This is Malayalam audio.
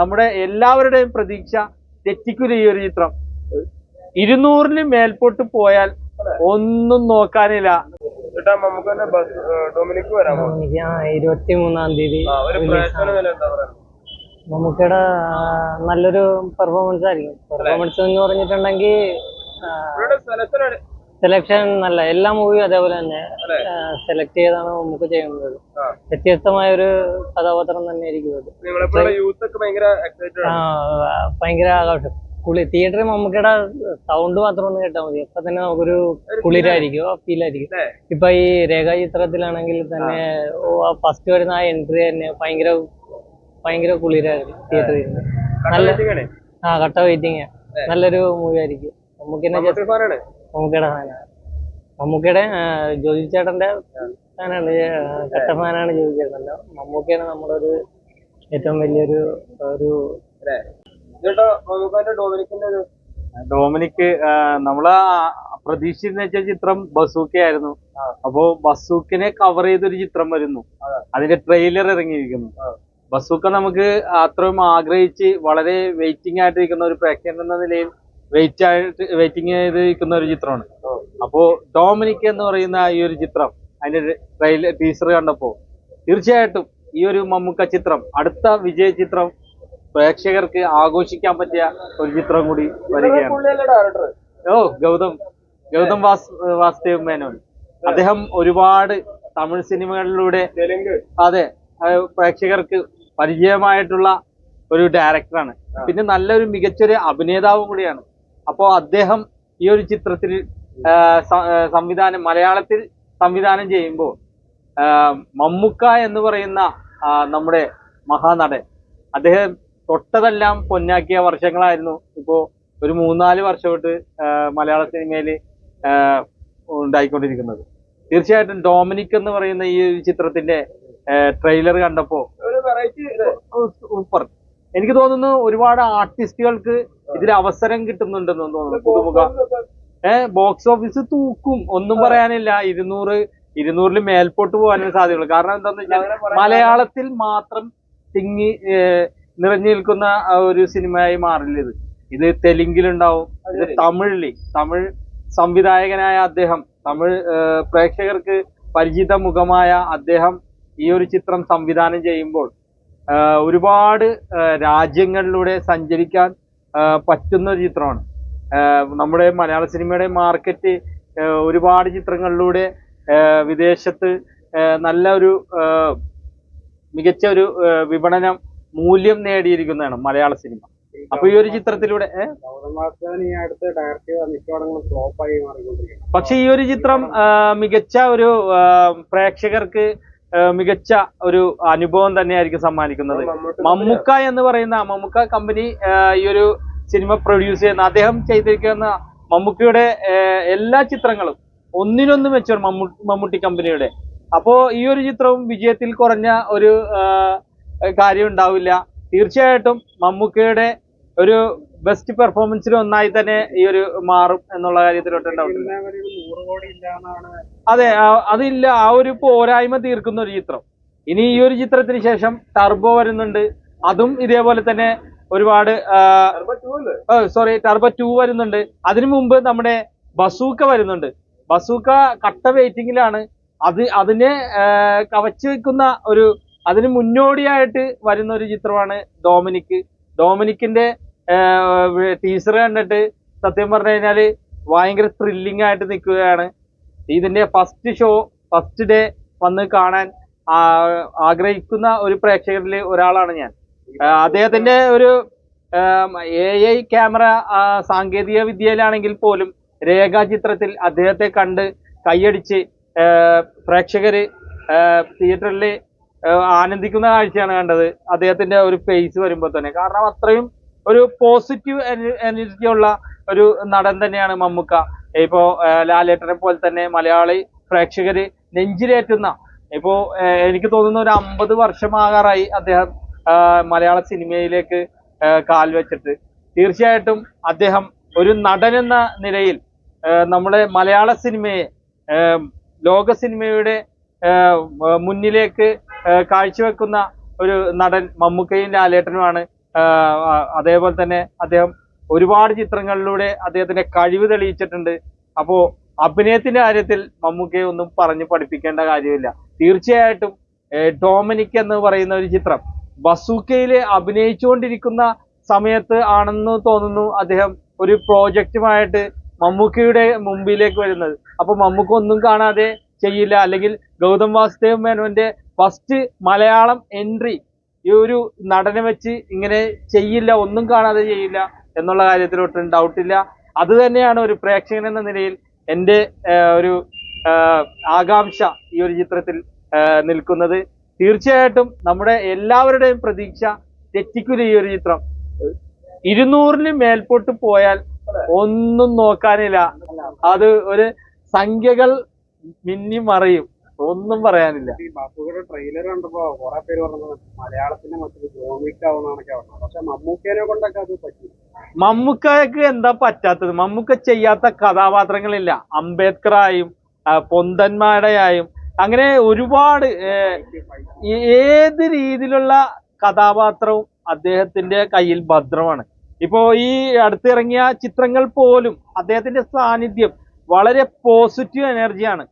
നമ്മുടെ എല്ലാവരുടെയും പ്രതീക്ഷ തെറ്റിക്കുന്ന ഈ ഒരു ചിത്രം. ഇരുന്നൂറിന് മേൽപോട്ട് പോയാൽ ഒന്നും നോക്കാനില്ല. ചേട്ടാ നമുക്ക് തന്നെ ബസ് ഡൊമിനിക്ക് വരാമോ? എനിക്ക് ആ ഇരുപത്തി മൂന്നാം തീയതി നമുക്കിട നല്ലൊരു പെർഫോമൻസ് ആയിരിക്കും പെർഫോമൻസ് എന്ന് പറഞ്ഞിട്ടുണ്ടെങ്കിൽ സെലക്ഷൻ നല്ല എല്ലാ മൂവിയും അതേപോലെ തന്നെ സെലക്ട് ചെയ്താണ് നമുക്ക് ചെയ്യുന്നത്. ആ. വ്യത്യസ്തമായ ഒരു കഥാപാത്രം തന്നെ ആയിരിക്കും അത്. ഭയങ്കര ആഘോഷം. കുളി തിയേറ്ററിൽ മമ്മൂക്കയുടെ സൗണ്ട് മാത്രം ഒന്ന് കേട്ടാൽ മതി. അപ്പൊ തന്നെ നമുക്കൊരു കുളിരായിരിക്കും ഫീൽ ആയിരിക്കും. അല്ലേ? ഇപ്പൊ ഈ രേഖാ ചിത്രത്തിലാണെങ്കിൽ തന്നെ ഫസ്റ്റ് വരുന്ന ആ എൻട്രി തന്നെ ഭയങ്കര ഭയങ്കര കുളിരായിരുന്നു തിയേറ്ററിൽ നല്ല ആ കട്ട വെയിറ്റിംഗ് നല്ലൊരു മൂവി ആയിരിക്കും. നമുക്ക് മമ്മൂക്കയുടെ ഫാനാണ് മമ്മൂക്കയുടെ ജ്യോതി ജോജി ചേട്ടന്റെ ഫാനാണ് കട്ട ഫാനാണ് ജോജി ചേട്ടന്റെ മമ്മൂക്കയാണ് നമ്മുടെ ഒരു ഏറ്റവും വലിയൊരു ഒരു ഡോമിനിക്ക് നമ്മൾ പ്രതീക്ഷിച്ചിരുന്ന വെച്ച ചിത്രം ബസൂക്കയായിരുന്നു അപ്പോ ബസൂക്കിനെ കവർ ചെയ്തൊരു ചിത്രം വരുന്നു. അതിന്റെ ട്രെയിലർ ഇറങ്ങിയിരിക്കുന്നു. ബസൂക്ക നമുക്ക് അത്രയും ആഗ്രഹിച്ച് വളരെ വെയിറ്റിംഗ് ആയിട്ടിരിക്കുന്ന ഒരു പ്രേക്ഷകൻ എന്ന നിലയിൽ വെയിറ്റ് ആയിട്ട് വെയിറ്റിംഗ് ചെയ്ത് നിൽക്കുന്ന ഒരു ചിത്രമാണ്. അപ്പോ ഡോമിനിക് എന്ന് പറയുന്ന ഈ ഒരു ചിത്രം അതിന്റെ ട്രെയിലർ ടീസർ കണ്ടപ്പോ തീർച്ചയായിട്ടും ഈ ഒരു മമ്മൂക്ക ചിത്രം അടുത്ത വിജയ ചിത്രം പ്രേക്ഷകർക്ക് ആഘോഷിക്കാൻ പറ്റിയ ഒരു ചിത്രം കൂടി വരികയാണ്. ഓ ഗൗതം. ഗൗതം വാസ് വാസുദേവ് മേനോൻ അദ്ദേഹം ഒരുപാട് തമിഴ് സിനിമകളിലൂടെ അതെ പ്രേക്ഷകർക്ക് പരിചയമായിട്ടുള്ള ഒരു ഡയറക്ടറാണ് പിന്നെ നല്ലൊരു മികച്ചൊരു അഭിനേതാവും കൂടിയാണ് അപ്പോൾ അദ്ദേഹം ഈ ഒരു ചിത്രത്തിൽ സംവിധാനം മലയാളത്തിൽ സംവിധാനം ചെയ്യുമ്പോൾ മമ്മുക്ക എന്ന് പറയുന്ന നമ്മുടെ മഹാനടൻ അദ്ദേഹം തൊട്ടതെല്ലാം പൊന്നാക്കിയ വർഷങ്ങളായിരുന്നു. ഇപ്പോ ഒരു മൂന്നാൽ വർഷമായിട്ട് മലയാള സിനിമയിൽ ഉണ്ടായിക്കൊണ്ടിരിക്കുന്നത്. തീർച്ചയായിട്ടും ഡോമിനിക് എന്ന് പറയുന്ന ഈ ഒരു ചിത്രത്തിന്റെ ട്രെയിലർ കണ്ടപ്പോൾ ഒരു വെറൈറ്റി സൂപ്പർ. എനിക്ക് തോന്നുന്നു ഒരുപാട് ആർട്ടിസ്റ്റുകൾക്ക് ഇതിൽ അവസരം കിട്ടുന്നുണ്ടെന്ന് തോന്നുന്നു. പുതുമുഖ ഏഹ് ബോക്സ് ഓഫീസ് തൂക്കും. ഒന്നും പറയാനില്ല. ഇരുന്നൂറ് ഇരുന്നൂറിൽ മേൽപോട്ട് പോകാനും സാധ്യതയുള്ളൂ. കാരണം എന്താന്ന് വെച്ചാൽ മലയാളത്തിൽ മാത്രം തിങ്ങി നിറഞ്ഞു നിൽക്കുന്ന ഒരു സിനിമയായി മാറില്ല ഇത്. ഇത് തെലുങ്കിലുണ്ടാവും. ഇത് തമിഴിൽ തമിഴ് സംവിധായകനായ അദ്ദേഹം തമിഴ് പ്രേക്ഷകർക്ക് പരിചിത മുഖമായ അദ്ദേഹം ഈ ഒരു ചിത്രം സംവിധാനം ചെയ്യുമ്പോൾ ഒരുപാട് രാജ്യങ്ങളിലൂടെ സഞ്ചരിക്കാൻ പറ്റുന്ന ഒരു ചിത്രമാണ്. നമ്മുടെ മലയാള സിനിമയുടെ മാർക്കറ്റ് ഒരുപാട് ചിത്രങ്ങളിലൂടെ വിദേശത്ത് നല്ല ഒരു മികച്ച ഒരു വിപണനം മൂല്യം നേടിയിരിക്കുന്നതാണ് മലയാള സിനിമ. അപ്പൊ ഈ ഒരു ചിത്രത്തിലൂടെ പക്ഷെ ഈ ഒരു ചിത്രം മികച്ച ഒരു പ്രേക്ഷകർക്ക് മികച്ച ഒരു അനുഭവം തന്നെയായിരിക്കും സമ്മാനിക്കുന്നത്. മമ്മുക്ക എന്ന് പറയുന്ന മമ്മുക്ക കമ്പനി ഈ ഒരു സിനിമ പ്രൊഡ്യൂസ് ചെയ്യുന്ന അദ്ദേഹം ചെയ്തിരിക്കുന്ന മമ്മൂക്കയുടെ എല്ലാ ചിത്രങ്ങളും ഒന്നിനൊന്ന് മെച്ചോർ മമ്മു മമ്മൂട്ടി കമ്പനിയുടെ അപ്പോ ഈ ഒരു ചിത്രവും വിജയത്തിൽ കുറഞ്ഞ ഒരു കാര്യം ഉണ്ടാവില്ല. തീർച്ചയായിട്ടും മമ്മൂക്കയുടെ ഒരു ബെസ്റ്റ് പെർഫോമൻസിൽ ഒന്നായി തന്നെ ഈ ഒരു മാറും എന്നുള്ള കാര്യത്തിലോട്ട് അതെ അതില്ല ആ ഒരു പോരായ്മ തീർക്കുന്ന ഒരു ചിത്രം. ഇനി ഈ ഒരു ചിത്രത്തിന് ശേഷം ടർബോ വരുന്നുണ്ട്. അതും ഇതേപോലെ തന്നെ ഒരുപാട് സോറി ടർബോ ടു വരുന്നുണ്ട്. അതിനു മുമ്പ് നമ്മുടെ ബസൂക്ക വരുന്നുണ്ട്. ബസൂക്ക കട്ട വെയിറ്റിംഗിലാണ് അത് അതിനെ കവച്ചു വെക്കുന്ന ഒരു അതിന് മുന്നോടിയായിട്ട് വരുന്ന ഒരു ചിത്രമാണ് ഡോമിനിക്ക്. ഡോമിനിക്കിന്റെ ടീച്ചർ കണ്ടിട്ട് സത്യം പറഞ്ഞു കഴിഞ്ഞാൽ ഭയങ്കര ത്രില്ലിംഗ് ആയിട്ട് നിൽക്കുകയാണ്. ഇതിന്റെ ഫസ്റ്റ് ഷോ ഫസ്റ്റ് ഡേ വന്ന് കാണാൻ ആഗ്രഹിക്കുന്ന ഒരു പ്രേക്ഷകരിൽ ഒരാളാണ് ഞാൻ. അദ്ദേഹത്തിന്റെ ഒരു എ ഐ ക്യാമറ സാങ്കേതിക വിദ്യയിലാണെങ്കിൽ പോലും രേഖാചിത്രത്തിൽ അദ്ദേഹത്തെ കണ്ട് കൈയടിച്ച് പ്രേക്ഷകർ തിയേറ്ററിൽ ആനന്ദിക്കുന്ന കാഴ്ചയാണ് കണ്ടത്. അദ്ദേഹത്തിന്റെ ഒരു ഫേസ് വരുമ്പോൾ തന്നെ. കാരണം അത്രയും ഒരു പോസിറ്റീവ് എനർജി ഉള്ള ഒരു നടൻ തന്നെയാണ് മമ്മൂക്ക. ഇപ്പോ ലാലേട്ടനെ പോലെ തന്നെ മലയാളി പ്രേക്ഷകര് നെഞ്ചിലേറ്റുന്ന ഇപ്പോ എനിക്ക് തോന്നുന്ന ഒരു അമ്പത് വർഷമാകാറായി അദ്ദേഹം മലയാള സിനിമയിലേക്ക് കാൽവെച്ചിട്ട് കാൽ വെച്ചിട്ട്. തീർച്ചയായിട്ടും അദ്ദേഹം ഒരു നടൻ എന്ന നിലയിൽ നമ്മുടെ മലയാള സിനിമയെ ലോക സിനിമയുടെ മുന്നിലേക്ക് കാഴ്ചവെക്കുന്ന ഒരു നടൻ മമ്മൂക്കയും ലാലേട്ടനുമാണ് അതേപോലെ തന്നെ അദ്ദേഹം ഒരുപാട് ചിത്രങ്ങളിലൂടെ അദ്ദേഹത്തിന്റെ കഴിവ് തെളിയിച്ചിട്ടുണ്ട്. അപ്പോ അഭിനയത്തിന്റെ കാര്യത്തിൽ മമ്മൂക്കയെ ഒന്നും പറഞ്ഞു പഠിപ്പിക്കേണ്ട കാര്യമില്ല. തീർച്ചയായിട്ടും ഡോമിനിക് എന്ന് പറയുന്ന ഒരു ചിത്രം ബസൂക്കയിൽ അഭിനയിച്ചുകൊണ്ടിരിക്കുന്ന സമയത്ത് ആണെന്ന് തോന്നുന്നു അദ്ദേഹം ഒരു പ്രോജക്റ്റുമായിട്ട് മമ്മൂക്കയുടെ മുമ്പിലേക്ക് വരുന്നത്. അപ്പൊ മമ്മൂക്ക ഒന്നും കാണാതെ ചെയ്യില്ല. അല്ലെങ്കിൽ ഗൗതം വാസുദേവ് മേനോന്റെ ഫസ്റ്റ് മലയാളം എൻട്രി ഈ ഒരു നടനെ വെച്ച് ഇങ്ങനെ ചെയ്യില്ല ഒന്നും കാണാതെ ചെയ്യില്ല എന്നുള്ള കാര്യത്തിൽ ഒട്ടും ഡൗട്ടില്ല അത് തന്നെയാണ് ഒരു പ്രേക്ഷകൻ എന്ന നിലയിൽ എന്റെ ഒരു ആകാംക്ഷ ഈ ഒരു ചിത്രത്തിൽ നിൽക്കുന്നത്. തീർച്ചയായിട്ടും നമ്മുടെ എല്ലാവരുടെയും പ്രതീക്ഷ തെറ്റിക്കില്ല ഈ ഒരു ചിത്രം. ഇരുന്നൂറിന് മേൽപോട്ട് പോയാൽ ഒന്നും നോക്കാനില്ല. അത് ഒരു സംഖ്യകൾ മിന്നി മറിയും. ഒന്നും പറയാനില്ല. ഈ ബാപ്പുകളുടെ ട്രെയിലർ കണ്ടപ്പോ കുറെ പേര് പറഞ്ഞത് മലയാളത്തിന്റെ മറ്റൊരു ജോമിക്കാവുന്നതൊക്കെ പറഞ്ഞത് പക്ഷെ മമ്മൂക്കേനെ കൊണ്ടൊക്കെ അത് പറ്റി. മമ്മൂക്കയ്ക്ക് എന്താ പറ്റാത്തത്? മമ്മൂക്ക ചെയ്യാത്ത കഥാപാത്രങ്ങളില്ല. അംബേദ്കറായും പൊന്തന്മാരുടെയായും അങ്ങനെ ഒരുപാട് ഏത് രീതിയിലുള്ള കഥാപാത്രവും അദ്ദേഹത്തിന്റെ കയ്യിൽ ഭദ്രമാണ്. ഇപ്പോ ഈ അടുത്തിറങ്ങിയ ചിത്രങ്ങൾ പോലും അദ്ദേഹത്തിന്റെ സാന്നിധ്യം വളരെ പോസിറ്റീവ് എനർജിയാണ്